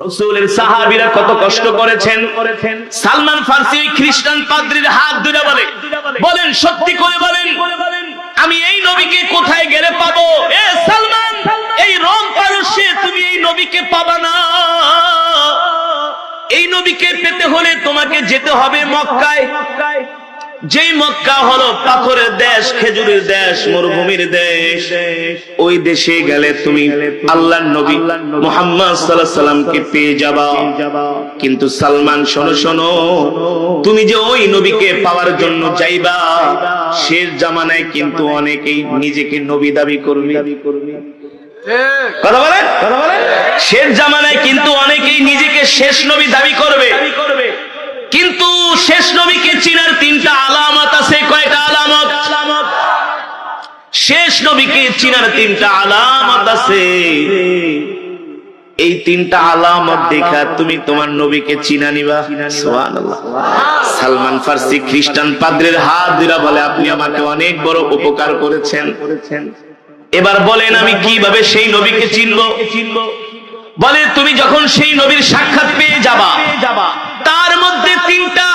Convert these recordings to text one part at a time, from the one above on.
রসুলের সাহাবিরা কত কষ্ট করেছেন। সালমান ফার্সি খ্রিস্টান পাদ্রীর হাত ধরে বলে, বলেন, সত্যি করে বলেন, আমি এই নবীকে কোথায় গেলে পাবো? এ সালমান, এই রোম পারস্যে তুমি এই নবীকে পাবা না। এই নবীকে পেতে হলে তোমাকে যেতে হবে মক্কায়। যেই মক্কা হলো পাথরের দেশ, খেজুরের দেশ, মরুভূমির দেশ। ওই দেশে গেলে তুমি আল্লাহ নবী মোহাম্মদ সাল্লাহ সাল্লামকে পেয়ে যাবা। কিন্তু সালমান, শোনো শোনো, তুমি যে ওই নবীকে পাওয়ার জন্য যাইবা, শেষ জামানায় কিন্তু অনেকেই নিজেকে নবী দাবি করবে। কথা বলেন? কথা বলেন? শেষ জামানায় কিন্তু অনেকেই নিজেকে শেষ নবী দাবি করবে। কিন্তু শেষ নবীকে চিনার তিনটা আলামত আছে, কয়টা আলামত? শেষ নবীকে চিনার তিনটা আলামত আছে। এই তিনটা আলামত দেখা তুমি তোমার নবীকে চিনা নিবা। সালমান ফার্সি খ্রিস্টান পাদ্রের হাত দিরা বলে, আপনি আমাকে অনেক বড় উপকার করেছেন। এবার বলেন, আমি কীভাবে সেই নবীকে চিনবো? বলে, তুমি যখন সেই নবীর সাক্ষাৎ পেয়ে যাবা তার মধ্যে তিনটা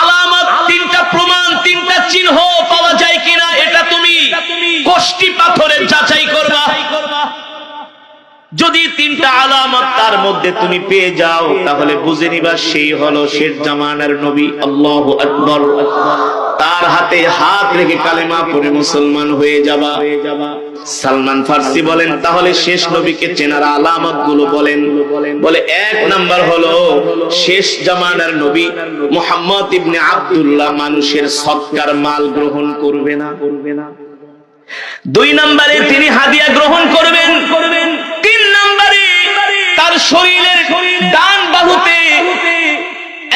আলামত তিনটা প্রমাণ তিনটা চিহ্ন পাওয়া যায় কিনা এটা তুমি কোষ্টি পাথরের যাচাই করবা যদি তিনটা আলামত তার মধ্যে তুমি পেয়ে যাও, তাহলে বুঝে নিবা সেই হলো শেষ জামানার নবী, আল্লাহ আকবর। তার হাতে হাত রেখে কালেমা পড়ে মুসলমান হয়ে যাবা। সালমান ফার্সি বলেন, তাহলে শেষ নবীকে চেনার আলামতগুলো বলেন। বলে, এক নাম্বার হলো শেষ জামানার নবী মোহাম্মদ ইবনে আব্দুল্লাহ মানুষের সৎকার মাল গ্রহণ করবে না করবে না। দুই নম্বরে তিনি হাদিয়া গ্রহণ করবেন করবেন তিন নম্বরে তার শরীরের ডান বাহুতে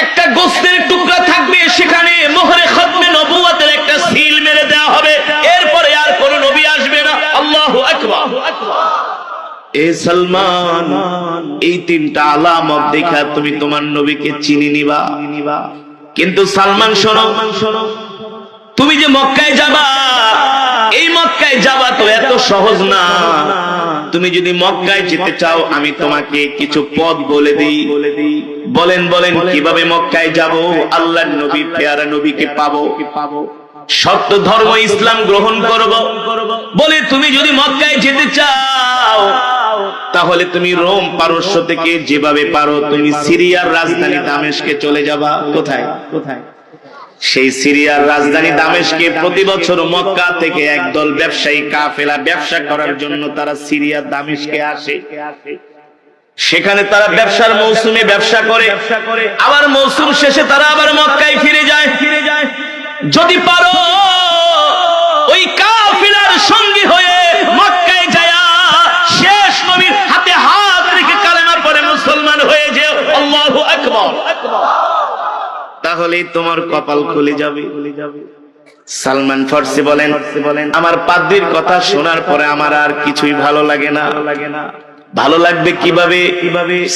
একটা গোস্তের টুকরা থাকবে সেখানে মোহরে খতমে নবুয়াতের একটা সিল মেরে দেওয়া হবে এরপরে আর কোন নবী আসবে না আল্লাহু আকবার সালমান, এই তিনটা আলামত দেখা তুমি তোমার নবীকে চিনি নিবা। কিন্তু সালমান, শোনো, তুমি যে মক্কায় যাবা, এই মক্কায় যাবা তো এত সহজ না। তুমি যদি মক্কায় যেতে চাও, আমি তোমাকে কিছু পথ বলে দিই। বলেন বলেন, কীভাবে মক্কায় যাব? আল্লাহর নবী, পেয়ারা নবীকে পাবো। পাবো সত্য ধর্ম ইসলাম গ্রহণ করব। বলে তুমি যদি মক্কায় যেতে চাও তাহলে তুমি রোম পারস্য থেকে যেভাবে পারো, তুমি সিরিয়ার রাজধানী দামেশকে চলে যাবা। কোথায়? কোথায়? সেই সিরিয়ার রাজধানী দামেশকে প্রতি বছর মক্কা থেকে একদল ব্যবসায়ী কাফেলা ব্যবসা করার জন্য তারা সিরিয়ার দামেশকে আসে। সেখানে তারা ব্যবসার মৌসুমে ব্যবসা করে। আবার মৌসুম শেষে তারা আবার মক্কায় ফিরে যায় ফিরে যায়। যদি পারো তাহলেই তোমার কপাল খুলে যাবে। সালমান ফার্সি বলেন, আমার পাদ্রির কথা শোনার পরে আমার আর কিছুই ভালো লাগে না। ভালো লাগবে কীভাবে?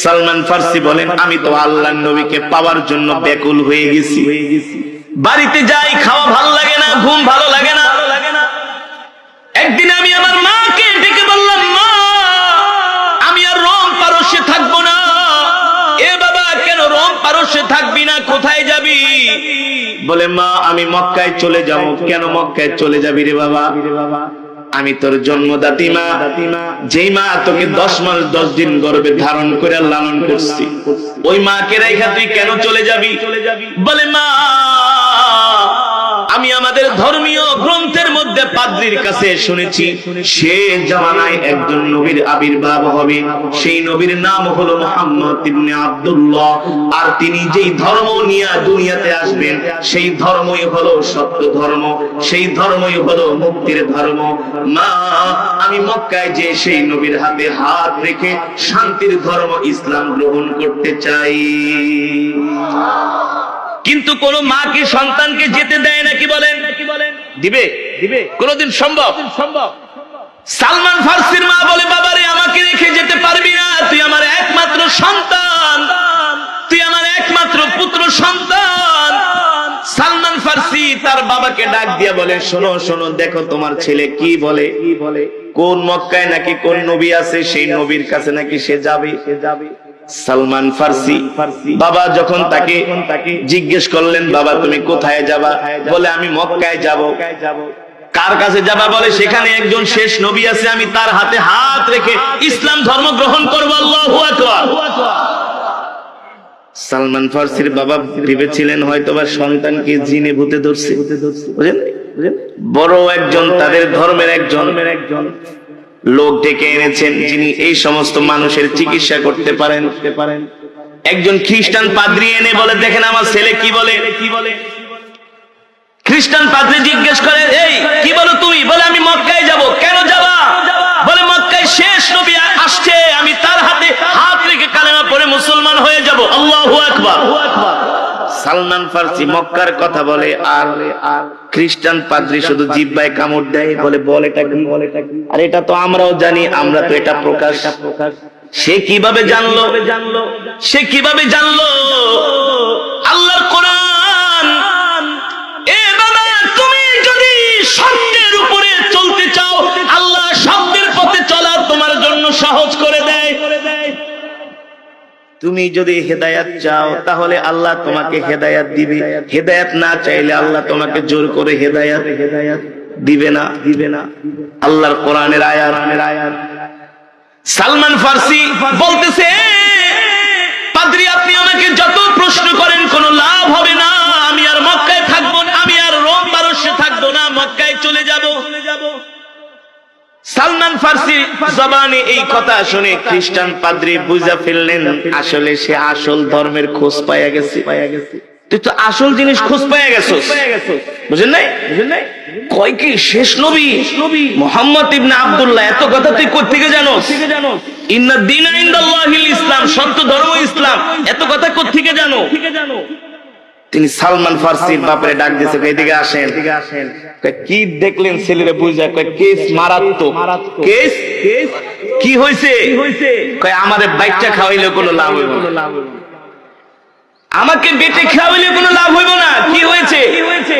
সালমান ফার্সি বলেন, আমি তো আল্লাহ নবীকে পাওয়ার জন্য ব্যাকুল হয়ে গেছি। বাড়িতে যাই, খাওয়া ভালো লাগে না, ঘুম ভালো লাগে না। একদিন আমি আমার মাকে পারস্যে থাকবি না, কোথায় যাবি? বলে, মা, আমি মক্কায় চলে যাব। কেন মক্কায় চলে যাবি রে বাবা? আমি তোর জন্মদাতি, মা। যেই মা, তোকে দশ মাস, দশ দিন গর্বে ধারণ করে লালন করছি। ওই মাকে রেখা তুই কেন চলে যাবি? বলে, মা আমি আমাদের ধর্মীয় গ্রন্থের মধ্যে পাদ্রির কাছে শুনেছি, সে জামানায় একজন নবীর আবির্ভাব হবে। সেই নবীর নাম হলো মোহাম্মদ ইবনে আব্দুল্লাহ। আর তিনি যেই ধর্ম নিয়ে দুনিয়াতে আসবেন, সেই ধর্মই হলো সত্য ধর্ম, সেই ধর্মই হলো মুক্তির ধর্ম। মা, আমি মক্কায় যে সেই নবীর হাতে হাত রেখে শান্তির ধর্ম ইসলাম গ্রহণ করতে চাই। কিন্তু কোন মা কি সন্তানকে যেতে দেয় নাকি বলেন? দিবে? দিবে। কোনদিন সম্ভব? সম্ভব। সালমান ফার্সির মা বলে বাবারে আমাকে রেখে যেতে পারবি না। তুই আমার একমাত্র সন্তান। তুই আমার একমাত্র পুত্র সন্তান। সালমান ফার্সি তার বাবাকে ডাক দিয়ে বলে শোনো শোনো দেখো তোমার ছেলে কি বলে কি বলে? কোন মক্কায় নাকি কোন নবী আছে? সেই নবীর কাছে নাকি সে যাবে? সে যাবে। সালমান ফার্সি। বাবা যখন তাকে জিজ্ঞেস করলেন বাবা তুমি কোথায় যাবা? বলে আমি মক্কায় যাব। কার কাছে যাবা? বলে সেখানে একজন শেষ নবী আছে আমি তার হাতে হাত রেখে ইসলাম ধর্ম গ্রহণ করব। আল্লাহু আকবার। সালমান ফার্সির বাবা ভেবেছিলেন হয়তোবা সন্তানকে জিনে ভূতে ধরছে। বুঝলেন? বড় একজন তাদের ধর্মের একজন। একজন। লোক ডেকে এনেছেন যিনি এই সমস্ত মানুষের চিকিৎসা করতে পারেন। একজন খ্রিস্টান পাদ্রি এনে বলে, দেখেন আমার ছেলে কি বলে? কি বলে খ্রিস্টান পাদ্রি জিজ্ঞেস করে, এই, কি বলো তুমি? বলে, আমি মক্কায় যাব। কেন যাবা? বলে, মক্কায় শেষ নবী আসছে। আমি তার হাতে হাত রেখে কালেমা পরে মুসলমান হয়ে যাব। আল্লাহু আকবার। সালমান ফার্সি মক্কার কথা বলে, আর খ্রিস্টান পাদ্রি শুধু জিব্বায় কামড় দেয়, বলে, বল এটা কি? বল এটা কি আর এটা তো আমরাও জানি, আমরা তো এটা প্রকাশ। প্রকাশ সে কীভাবে জানলো জানলো? সে কীভাবে জানলো? আল্লাহর কোরআন তুমি যদি হেদায়াত চাও, তাহলে আল্লাহ তোমাকে হেদায়াত দিবে। হেদায়াত না চাইলে আল্লাহ তোমাকে জোর করে হেদায়াত হেদায়াত দিবে না। দিবে না আল্লাহর কোরআনের আয়াত আয়াত। সালমান ফার্সি বলতেছে, পাদ্রি, আপনি আমাকে যত প্রশ্ন করেন, কোনো লাভ হবে না। আমি আর মক্কায় থাকব না, আমি আর রোম পারস্যে থাকব না, মক্কায় চলে যাব। সালমান ফার্সি জবানে এই কথা শুনে খ্রিস্টান পাদ্রি বুঝা ফেললেন আসলে সে আসল ধর্মের খোঁজ পাইয়া গেছে। পাইয়া গেছে তুই তো আসল জিনিস খোঁজ পাইয়া গেছিস। বুঝেন নাই? বুঝেন নাই? কয় কি শেষ নবী? নবী। মোহাম্মদ ইবনে আব্দুল্লাহ এত কথা তুই কোথা থেকে জানো ইন্না দিন ইনদাল্লাহিল ইসলাম সত্য ধর্ম ইসলাম এত কথা কোথা থেকে জানো জানো? তিনি সালমান ফার্সির বাপরে ডাক দিয়েছে এদিকে আসেন। কি দেখলেন ছেলেরা বুঝা? কেস মারাত্মক। কেস? কি হয়েছে আমারে বাইকটা খাওয়াইলে কোনো লাভ হইব না। আমাকে বেটে খাওয়াইলে কোনো লাভ হইব না। কি হয়েছে কি হয়েছে?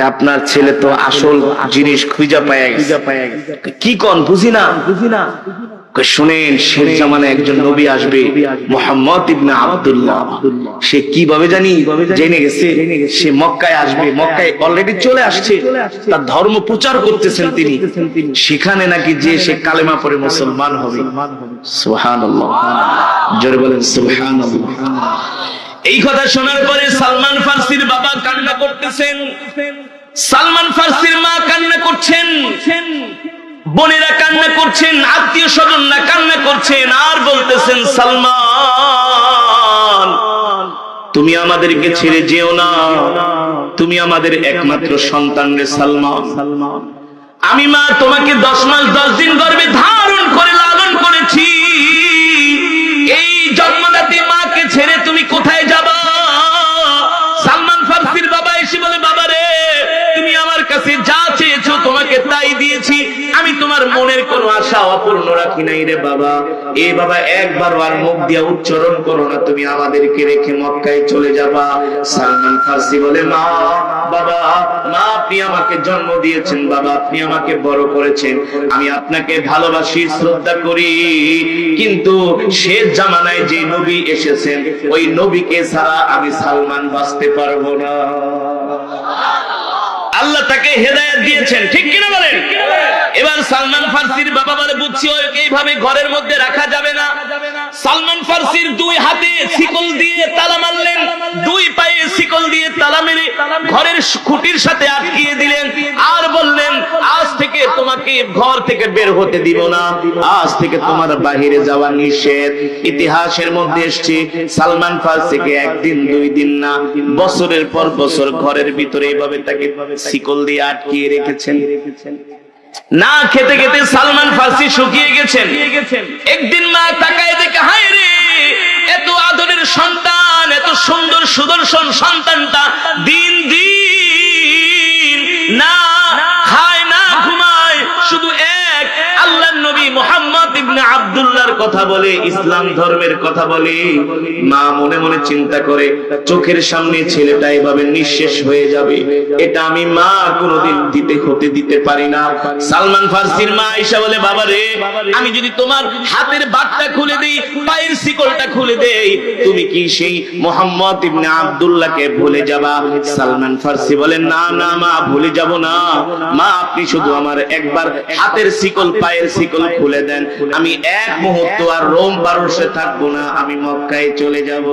আপনার ছেলে তো আসল জিনিস খুঁজা পায়া কি কন বুঝি না? বুঝি না। শুনেন শেষ জামানে একজন নবী আসবে মোহাম্মদ ইবনে আব্দুল্লাহ। সে কীভাবে জানি? জেনে? গেছে। সে মক্কায় আসবে মক্কায় অলরেডি চলে আসছে। তার ধর্ম প্রচার করতেছেন তিনি। সেখানে নাকি যে সে কালেমা পরে মুসলমান হবে। সুবহানাল্লাহ। জোরে বলেন সুবহানাল্লাহ। এই কথা শোনার পরে সালমান ফার্সির বাবা কান্না করতেছেন। সালমান ফার্সির মা কান্না করছেন। বোনেরা কান্না করছেন, আত্মীয় স্বজনরা কান্না করছেন, আর বলতেছেন, সালমান, তুমি আমাদেরকে ছেড়ে যেও না। তুমি আমাদের একমাত্র সন্তান রে সালমান। আমি মা, তোমাকে দশ মাস, দশ দিন গর্ভে ধারণ করে, লালন করেছি। ছেড়ে তুমি কোথায় যাবা? মনের কোনো আশা অপূর্ণ রাখি নাই রে বাবা। এ বাবা একবার আর মুখ দিয়া উচ্চারণ করো না, তুমি আমাদেরকে রেখে মক্কায় চলে যাবা। সালমান ফার্সি বলে, মা, বাবা, মা, আপনি আমাকে জন্ম দিয়েছেন, বাবা, আপনি আমাকে বড় করেছেন। আমি আপনাকে ভালোবাসি, শ্রদ্ধা করি। কিন্তু শেষ জামানায় যে নবী এসেছেন, ওই নবীকে ছাড়া আমি সালমান বাঁচতে পারব না। আল্লাহ তাকে হেদায়েত দিয়েছেন, ঠিক কিনা বলেন? এবার সালমান ফার্সির বাবা বলে, বুঝছি এইভাবে ঘরের মধ্যে রাখা যাবে না। সালমান ফার্সির দুই হাতে শিকল দিয়ে তালা মারলেন। দুই পায়ে শিকল দিয়ে তালা মেরে ঘরের খুঁটির সাথে আটকিয়ে দিলেন। আর বললেন, আজ থেকে তোমাকে ঘর থেকে বের হতে দিব না। আজ থেকে তোমার বাহিরে যাওয়া নিষেধ। ইতিহাসের মধ্যে এসছে, সালমান ফার্সিকে একদিন, দুই দিন না, বছরের পর বছর ঘরের ভিতরে এইভাবে তাকে শিকল দিয়ে আটকিয়ে রেখেছেন। না খেতে খেতে সালমান ফার্সি শুকিয়ে গেছেন। একদিন মা তাকায় দেখে, হায় রে, এত আদরের সন্তান, এত সুন্দর সুদর্শন সন্তানটা দিন দিন না আব্দুল্লাহর কথা বলে, ইসলাম ধর্মের কথা বলে, মা মনে মনে চিন্তা করে, চোখের সামনে ছেলেটা এভাবে নিঃশেষ হয়ে যাবে। এটা আমি মা কোনোদিন দিতে হতে দিতে পারি না। সালমান ফার্সির মা আয়েশা বলে, বাবা রে, আমি যদি তোমার হাতের বাটটা খুলে দেই, পায়ের শিকলটা খুলে দেই, তুমি কি সেই মোহাম্মদ ইবনে আব্দুল্লাহকে ভুলে যাবা? সালমান ফার্সি বলে, না না মা, ভুলে যাব না। মা, আপনি শুধু আমার একবার হাতের শিকল, পায়ের শিকল খুলে দেন। আমি এক মুহূর্ত আর রোম পারস্যে থাকব না আমি মক্কায় চলে যাব।